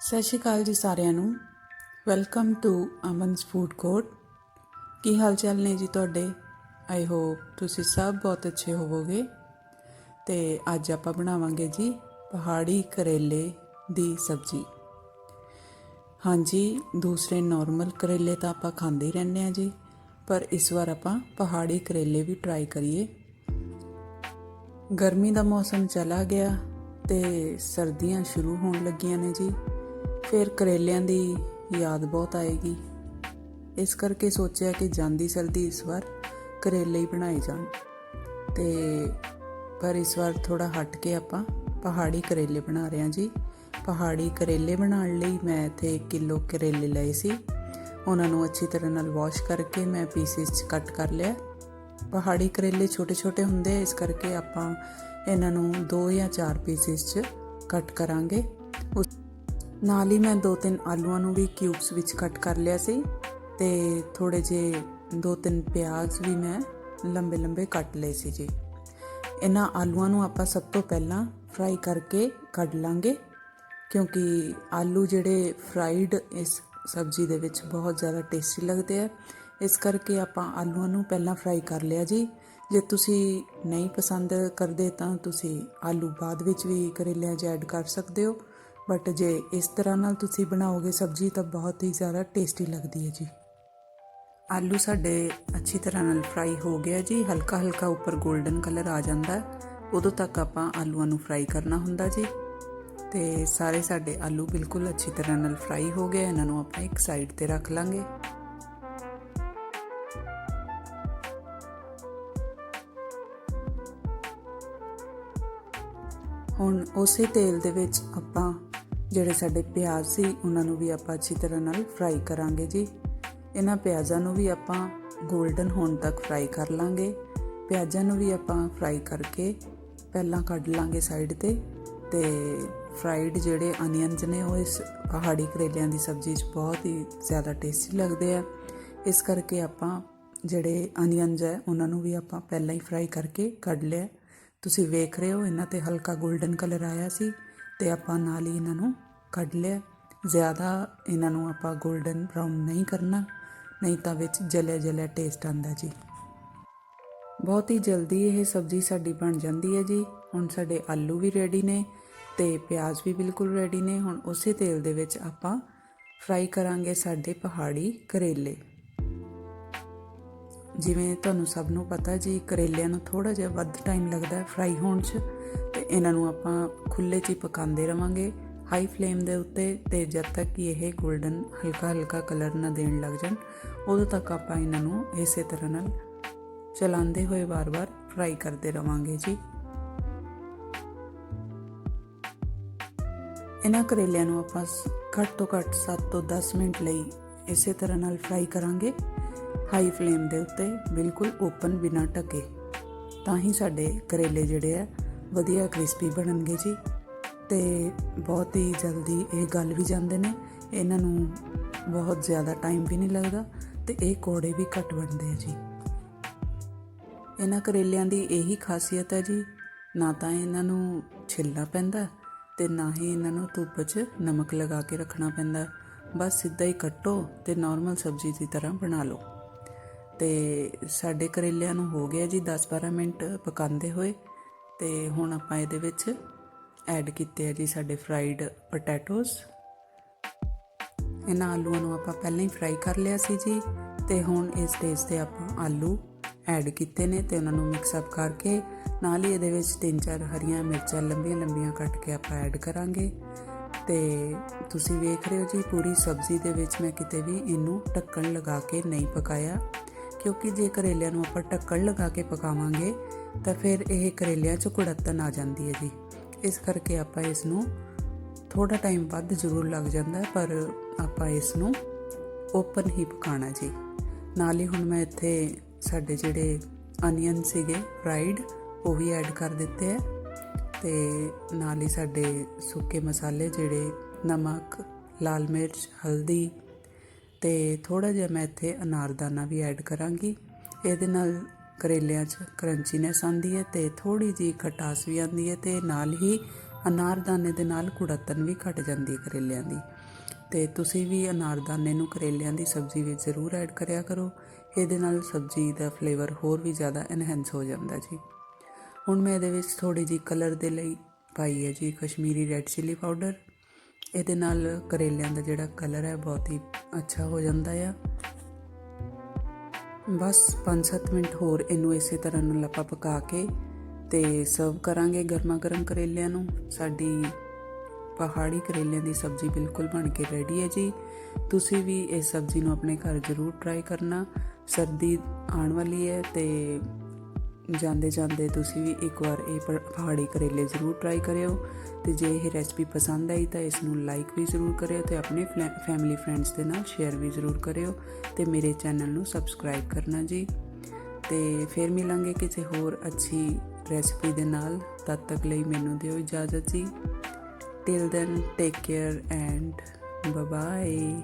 ਸਤਿ ਸ਼੍ਰੀ ਅਕਾਲ ਜੀ ਸਾਰਿਆਂ ਨੂੰ। Welcome to Aman's food court ਕੀ ਹਾਲ ਚਾਲ ਨੇ ਜੀ ਤੁਹਾਡੇ? ਆਈ ਹੋਪ ਤੁਸੀਂ ਸਭ ਬਹੁਤ ਅੱਛੇ ਹੋਵੋਗੇ। ਤੇ ਅੱਜ ਆਪਾਂ ਬਣਾਵਾਂਗੇ ਜੀ ਪਹਾੜੀ ਕਰੇਲੇ ਦੀ ਸਬਜ਼ੀ। ਹਾਂਜੀ, ਦੂਸਰੇ ਨਾਰਮਲ ਕਰੇਲੇ ਤਾਂ ਆਪਾਂ ਖਾਂਦੇ ਹੀ ਰਹਿੰਦੇ ਆ ਜੀ। ਪਰ ਇਸ ਵਾਰ ਆਪਾਂ ਪਹਾੜੀ ਕਰੇਲੇ ਵੀ ਟਰਾਈ ਕਰੀਏ। ਗਰਮੀ ਦਾ ਮੌਸਮ ਚਲਾ ਗਿਆ ਤੇ ਸਰਦੀਆਂ ਸ਼ੁਰੂ ਹੋਣ ਲੱਗੀਆਂ ਨੇ ਜੀ। ਫਿਰ ਕਰੇਲਿਆਂ ਦੀ ਯਾਦ ਬਹੁਤ ਆਏਗੀ। ਇਸ ਕਰਕੇ ਸੋਚਿਆ ਕਿ ਜਾਂਦੀ ਸਰਦੀ ਇਸ ਵਾਰ ਕਰੇਲੇ ਹੀ ਬਣਾਏ ਜਾਣ। ਤੇ ਪਰ ਇਸ ਵਾਰ ਥੋੜਾ ਹਟ ਕੇ ਆਪਾਂ ਪਹਾੜੀ ਕਰੇਲੇ ਬਣਾ ਰਹੇ ਹਾਂ ਜੀ। ਪਹਾੜੀ ਕਰੇਲੇ ਬਣਾਉਣ ਲਈ ਮੈਂ ਇੱਥੇ 1 ਕਿਲੋ ਕਰੇਲੇ ਲਏ ਸੀ। ਉਹਨਾਂ ਨੂੰ ਅੱਛੀ ਤਰ੍ਹਾਂ ਨਾਲ ਵਾਸ਼ ਕਰਕੇ ਮੈਂ ਪੀਸਿਸ 'ਚ ਕੱਟ ਕਰ ਲਿਆ। ਪਹਾੜੀ ਕਰੇਲੇ ਛੋਟੇ-ਛੋਟੇ ਹੁੰਦੇ ਆ, ਇਸ ਕਰਕੇ ਆਪਾਂ ਇਹਨਾਂ ਨੂੰ 2 ਜਾਂ 4 ਪੀਸਿਸ 'ਚ ਕੱਟ ਕਰਾਂਗੇ। ਉਸ ਨਾਲ ਹੀ ਮੈਂ ਦੋ ਤਿੰਨ ਆਲੂਆਂ ਨੂੰ ਵੀ ਕਿਊਬਸ ਵਿੱਚ ਕੱਟ ਕਰ ਲਿਆ ਸੀ ਤੇ ਥੋੜੇ ਜੇ ਦੋ ਤਿੰਨ ਪਿਆਜ਼ ਵੀ ਮੈਂ ਲੰਬੇ ਲੰਬੇ ਕੱਟ ਲਏ ਸੀ ਜੀ। ਇਹਨਾਂ ਆਲੂਆਂ ਨੂੰ ਆਪਾਂ ਸਭ ਤੋਂ ਪਹਿਲਾਂ ਫਰਾਈ ਕਰਕੇ ਕੱਢ ਲਾਂਗੇ ਕਿਉਂਕਿ ਆਲੂ ਜਿਹੜੇ ਫਰਾਈਡ ਇਸ ਸਬਜ਼ੀ ਦੇ ਵਿੱਚ ਬਹੁਤ ਜ਼ਿਆਦਾ ਟੇਸਟੀ ਲੱਗਦੇ ਆ। ਇਸ ਕਰਕੇ ਆਪਾਂ ਆਲੂਆਂ ਨੂੰ ਪਹਿਲਾਂ ਫਰਾਈ ਕਰ ਲਿਆ ਜੀ। ਜੇ ਤੁਸੀਂ ਨਹੀਂ ਪਸੰਦ ਕਰਦੇ ਤਾਂ ਤੁਸੀਂ ਆਲੂ ਬਾਅਦ ਵਿੱਚ ਵੀ ਕਰੇਲਿਆਂ 'ਚ ਐਡ ਕਰ ਸਕਦੇ ਹੋ। ਬਟ ਜੇ ਇਸ ਤਰ੍ਹਾਂ ਨਾਲ ਤੁਸੀਂ ਬਣਾਓਗੇ ਸਬਜ਼ੀ, ਤਾਂ ਬਹੁਤ ਹੀ ਜ਼ਿਆਦਾ ਟੇਸਟੀ ਲੱਗਦੀ ਹੈ ਜੀ। ਆਲੂ ਸਾਡੇ ਅੱਛੀ ਤਰ੍ਹਾਂ ਨਾਲ ਫਰਾਈ ਹੋ ਗਿਆ ਜੀ। ਹਲਕਾ ਹਲਕਾ ਉੱਪਰ 골ਡਨ ਕਲਰ ਆ ਜਾਂਦਾ ਉਦੋਂ ਤੱਕ ਆਪਾਂ ਆਲੂਆਂ ਨੂੰ ਫਰਾਈ ਕਰਨਾ ਹੁੰਦਾ ਜੀ। ਤੇ ਸਾਰੇ ਸਾਡੇ ਆਲੂ ਬਿਲਕੁਲ ਅੱਛੀ ਤਰ੍ਹਾਂ ਨਾਲ ਫਰਾਈ ਹੋ ਗਏ। ਇਹਨਾਂ ਨੂੰ ਆਪਾਂ ਇੱਕ ਸਾਈਡ ਤੇ ਰੱਖ ਲਾਂਗੇ। ਹੁਣ ਉਸੇ ਤੇਲ ਦੇ ਵਿੱਚ ਆਪਾਂ ਜਿਹੜੇ ਸਾਡੇ ਪਿਆਜ਼ ਸੀ, ਉਹਨਾਂ ਨੂੰ ਵੀ ਆਪਾਂ ਅੱਛੀ ਤਰ੍ਹਾਂ ਨਾਲ ਫਰਾਈ ਕਰਾਂਗੇ ਜੀ। ਇਹਨਾਂ ਪਿਆਜ਼ਾਂ ਨੂੰ ਵੀ ਆਪਾਂ 골ਡਨ ਹੋਣ ਤੱਕ ਫਰਾਈ ਕਰ ਲਾਂਗੇ। ਪਿਆਜ਼ਾਂ ਨੂੰ ਵੀ ਆਪਾਂ ਫਰਾਈ ਕਰਕੇ ਪਹਿਲਾਂ ਕੱਢ ਲਾਂਗੇ ਸਾਈਡ ਤੇ ਤੇ ਫਰਾਈਡ ਜਿਹੜੇ ਅਨੀਅਨਸ ਨੇ, ਉਹ ਇਸ ਪਹਾੜੀ ਕਰੇਲਿਆਂ ਦੀ ਸਬਜ਼ੀ 'ਚ ਬਹੁਤ ਹੀ ਜ਼ਿਆਦਾ ਟੇਸਟੀ ਲੱਗਦੇ ਆ। ਇਸ ਕਰਕੇ ਆਪਾਂ ਜਿਹੜੇ ਅਨੀਅਨਸ ਹੈ, ਉਹਨਾਂ ਨੂੰ ਵੀ ਆਪਾਂ ਪਹਿਲਾਂ ਹੀ ਫਰਾਈ ਕਰਕੇ ਕੱਢ ਲਿਆ। ਤੁਸੀਂ ਵੇਖ ਰਹੇ ਹੋ, ਇਹਨਾਂ ਤੇ ਹਲਕਾ 골ਡਨ ਕਲਰ ਆਇਆ ਸੀ ਤੇ ਆਪਾਂ ਨਾਲ ਹੀ ਇਹਨਾਂ ਨੂੰ ਕੱਢ ਲਿਆ। ਜ਼ਿਆਦਾ ਇਹਨਾਂ ਨੂੰ ਆਪਾਂ 골ਡਨ ਬਰਾਊਨ ਨਹੀਂ ਕਰਨਾ, ਨਹੀਂ ਤਾਂ ਵਿੱਚ ਜਲਿਆ ਜਲਿਆ ਟੇਸਟ ਆਂਦਾ ਜੀ। ਬਹੁਤ ਹੀ ਜਲਦੀ ਇਹ ਸਬਜ਼ੀ ਸਾਡੀ ਬਣ ਜਾਂਦੀ ਹੈ ਜੀ। ਹੁਣ ਸਾਡੇ ਆਲੂ ਵੀ ਰੈਡੀ ਨੇ ਤੇ ਪਿਆਜ਼ ਵੀ ਬਿਲਕੁਲ ਰੈਡੀ ਨੇ। ਹੁਣ ਉਸੇ ਤੇਲ ਦੇ ਵਿੱਚ ਆਪਾਂ ਫਰਾਈ ਕਰਾਂਗੇ ਸਾਡੇ ਪਹਾੜੀ ਕਰੇਲੇ। ਜਿਵੇਂ ਤੁਹਾਨੂੰ ਸਭ ਨੂੰ ਪਤਾ ਜੀ, ਕਰੇਲਿਆਂ ਨੂੰ ਥੋੜਾ ਜਿਹਾ ਵੱਧ ਟਾਈਮ ਲੱਗਦਾ ਫਰਾਈ ਹੋਣ 'ਚ ਤੇ ਇਹਨਾਂ ਨੂੰ ਆਪਾਂ ਖੁੱਲੇ 'ਚ ਹੀ ਪਕਾਉਂਦੇ ਰਵਾਂਗੇ। ਹਾਈ ਫਲੇਮ ਦੇ ਉੱਤੇ ਤੇ ਜਦ ਤੱਕ ਕਿ ਇਹ 골ਡਨ ਹਲਕਾ ਹਲਕਾ ਕਲਰ ਨਾ ਦੇਣ ਲੱਗ ਜਾਣ, ਉਦੋਂ ਤੱਕ ਆਪਾਂ ਇਹਨਾਂ ਨੂੰ ਇਸੇ ਤਰ੍ਹਾਂ ਨਾਲ ਚਲਾਉਂਦੇ ਹੋਏ ਵਾਰ-ਵਾਰ ਫਰਾਈ ਕਰਦੇ ਰਵਾਂਗੇ ਜੀ। ਇਹਨਾਂ ਕਰੇਲਿਆਂ ਨੂੰ ਆਪਾਂ ਘੱਟ ਤੋਂ ਘੱਟ 7 ਤੋਂ 10 ਮਿੰਟ ਲਈ ਇਸੇ ਤਰ੍ਹਾਂ ਨਾਲ ਫਰਾਈ ਕਰਾਂਗੇ। ਹਾਈ ਫਲੇਮ ਦੇ ਉੱਤੇ ਬਿਲਕੁਲ ਓਪਨ ਬਿਨਾ ਢਕੇ। ਤਾਂ ਹੀ ਸਾਡੇ ਕਰੇਲੇ ਜਿਹੜੇ ਆ ਵਧੀਆ ਕ੍ਰਿਸਪੀ ਬਣਨਗੇ ਜੀ। ਤੇ ਬਹੁਤ ਹੀ ਜਲਦੀ ਇਹ ਗਲ ਵੀ ਜਾਂਦੇ ਨੇ। ਇਹਨਾਂ ਨੂੰ ਬਹੁਤ ਜ਼ਿਆਦਾ ਟਾਈਮ ਵੀ ਨਹੀਂ ਲੱਗਦਾ ਤੇ ਇਹ ਕੋੜੇ ਵੀ ਘੱਟ ਬਣਦੇ ਆ ਜੀ। ਇਹਨਾਂ ਕਰੇਲਿਆਂ ਦੀ ਇਹੀ ਖਾਸੀਅਤ ਹੈ ਜੀ, ਨਾ ਤਾਂ ਇਹਨਾਂ ਨੂੰ ਛਿੱਲਣਾ ਪੈਂਦਾ ਤੇ ਨਾ ਹੀ ਇਹਨਾਂ ਨੂੰ ਧੁੱਪ 'ਚ ਨਮਕ ਲਗਾ ਕੇ ਰੱਖਣਾ ਪੈਂਦਾ। ਬਸ ਸਿੱਧਾ ਹੀ ਕੱਟੋ ਤੇ ਨਾਰਮਲ ਸਬਜ਼ੀ ਦੀ ਤਰ੍ਹਾਂ ਬਣਾ ਲਓ। ਤੇ ਸਾਡੇ ਕਰੇਲਿਆਂ ਨੂੰ ਹੋ ਗਿਆ ਜੀ 10-12 ਮਿੰਟ ਪਕਾਉਂਦੇ ਹੋਏ ਤੇ ਹੁਣ ਆਪਾਂ ਇਹਦੇ ਵਿੱਚ ਐਡ ਕੀਤੇ ਆ ਜੀ ਸਾਡੇ ਫਰਾਈਡ ਪੋਟੈਟੋਸ। ਇਹਨਾਂ ਆਲੂਆਂ ਨੂੰ ਆਪਾਂ ਪਹਿਲਾਂ ਹੀ ਫਰਾਈ ਕਰ ਲਿਆ ਸੀ ਜੀ ਤੇ ਹੁਣ ਇਸ ਸਟੇਜ ਤੇ ਆਪਾਂ ਆਲੂ ਐਡ ਕੀਤੇ ਨੇ ਤੇ ਉਹਨਾਂ ਨੂੰ ਮਿਕਸ ਅਪ ਕਰਕੇ ਨਾਲ ਹੀ ਇਹਦੇ ਵਿੱਚ ਤਿੰਨ ਚਾਰ ਹਰੀਆਂ ਮਿਰਚਾਂ ਲੰਬੀਆਂ ਲੰਬੀਆਂ ਕੱਟ ਕੇ ਆਪਾਂ ਐਡ ਕਰਾਂਗੇ। ਤੇ ਤੁਸੀਂ ਵੇਖ ਰਹੇ ਹੋ ਜੀ ਪੂਰੀ ਸਬਜ਼ੀ ਦੇ ਵਿੱਚ ਮੈਂ ਕਿਤੇ ਵੀ ਇਹਨੂੰ ਢੱਕਣ ਲਗਾ ਕੇ ਨਹੀਂ ਪਕਾਇਆ। ਕਿਉਂਕਿ ਜੇ ਕਰੇਲਿਆਂ ਨੂੰ ਆਪਾਂ ਢੱਕਣ ਲਗਾ ਕੇ ਪਕਾਵਾਂਗੇ ਤਾਂ ਫਿਰ ਇਹ ਕਰੇਲਿਆਂ 'ਚ ਕੁੜੱਤਨ ਆ ਜਾਂਦੀ ਹੈ ਜੀ। ਇਸ ਕਰਕੇ ਆਪਾਂ ਇਸ ਨੂੰ ਥੋੜਾ ਟਾਈਮ ਵੱਧ ਜ਼ਰੂਰ ਲੱਗ ਜਾਂਦਾ, ਪਰ ਆਪਾਂ ਇਸ ਨੂੰ ਓਪਨ ਹੀ ਪਕਾਣਾ ਜੀ। ਨਾਲ ਹੀ ਹੁਣ ਮੈਂ ਇੱਥੇ ਸਾਡੇ ਜਿਹੜੇ ਅਨੀਅਨ ਸੀਗੇ ਫਰਾਈਡ ਉਹ ਵੀ ਐਡ ਕਰ ਦਿੱਤੇ ਆ। ਤੇ ਨਾਲ ਹੀ ਸਾਡੇ ਸੁੱਕੇ ਮਸਾਲੇ ਜਿਹੜੇ ਨਮਕ, ਲਾਲ ਮਿਰਚ, ਹਲਦੀ ਤੇ ਥੋੜਾ ਜਿਹਾ ਮੈਂ ਇੱਥੇ ਅਨਾਰਦਾਨਾ ਵੀ ਐਡ ਕਰਾਂਗੀ। ਇਹਦੇ ਨਾਲ ਕਰੇਲਿਆਂ 'ਚ ਕਰੰਚੀਨੈਸ ਆਉਂਦੀ ਹੈ ਤੇ ਥੋੜੀ ਜੀ ਖਟਾਸ ਵੀ ਆਉਂਦੀ ਹੈ ਤੇ ਨਾਲ ਹੀ ਅਨਾਰਦਾਨੇ ਦੇ ਨਾਲ ਕੁੜੱਤਨ ਵੀ ਘਟ ਜਾਂਦੀ ਹੈ ਕਰੇਲਿਆਂ ਦੀ। ਤੇ ਤੁਸੀਂ ਵੀ ਅਨਾਰਦਾਨੇ ਨੂੰ ਕਰੇਲਿਆਂ ਦੀ ਸਬਜ਼ੀ ਵਿੱਚ ਜ਼ਰੂਰ ਐਡ ਕਰਿਆ ਕਰੋ। ਇਹਦੇ ਨਾਲ ਸਬਜ਼ੀ ਦਾ ਫਲੇਵਰ ਹੋਰ ਵੀ ਜ਼ਿਆਦਾ ਐਨਹੈਂਸ ਹੋ ਜਾਂਦਾ ਜੀ। ਹੁਣ ਮੈਂ ਇਹਦੇ ਵਿੱਚ ਥੋੜੀ ਜੀ ਕਲਰ ਦੇ ਲਈ ਪਾਈ ਹੈ ਜੀ ਕਸ਼ਮੀਰੀ ਰੈੱਡ ਚਿੱਲੀ ਪਾਊਡਰ। ਇਹਦੇ ਨਾਲ ਕਰੇਲਿਆਂ ਦਾ ਜਿਹੜਾ ਕਲਰ ਹੈ ਬਹੁਤ ਹੀ ਅੱਛਾ ਹੋ ਜਾਂਦਾ ਆ। ਬਸ 5-7 ਮਿੰਟ ਹੋਰ ਇਹਨੂੰ ਇਸੇ ਤਰ੍ਹਾਂ ਨੂੰ ਲੱਪਾ ਪਕਾ ਕੇ ਤੇ ਸਰਵ ਕਰਾਂਗੇ ਗਰਮਾ ਗਰਮ ਕਰੇਲਿਆਂ ਨੂੰ। ਸਾਡੀ ਪਹਾੜੀ ਕਰੇਲਿਆਂ ਦੀ ਸਬਜ਼ੀ ਬਿਲਕੁਲ ਬਣ ਕੇ ਰੈਡੀ ਹੈ ਜੀ। ਤੁਸੀਂ ਵੀ ਇਸ ਸਬਜ਼ੀ ਨੂੰ ਆਪਣੇ ਘਰ ਜ਼ਰੂਰ ਟਰਾਈ ਕਰਨਾ। ਸਰਦੀ ਆਉਣ ਵਾਲੀ ਹੈ ਤੇ ਜਾਂਦੇ ਜਾਂਦੇ ਤੁਸੀਂ ਵੀ ਇੱਕ ਵਾਰ ਇਹ ਪਹਾੜੀ ਕਰੇਲੇ ਜ਼ਰੂਰ ਟਰਾਈ ਕਰਿਓ। ਤੇ ਜੇ ਇਹ ਰੈਸਪੀ ਪਸੰਦ ਆਈ ਤਾਂ ਇਸ ਨੂੰ ਲਾਈਕ ਵੀ ਜ਼ਰੂਰ ਕਰਿਓ ਤੇ ਆਪਣੇ ਫੈਮਿਲੀ ਫਰੈਂਡਸ ਦੇ ਨਾਲ ਸ਼ੇਅਰ ਵੀ ਜ਼ਰੂਰ ਕਰਿਓ ਤੇ ਮੇਰੇ ਚੈਨਲ ਨੂੰ ਸਬਸਕ੍ਰਾਈਬ ਕਰਨਾ ਜੀ। ਤੇ ਫਿਰ ਮਿਲਾਂਗੇ ਕਿਸੇ ਹੋਰ ਅੱਛੀ ਰੈਸਪੀ ਦੇ ਨਾਲ। ਤਦ ਤੱਕ ਲਈ ਮੈਨੂੰ ਦਿਓ ਇਜਾਜ਼ਤ ਜੀ। Till then take care and bye bye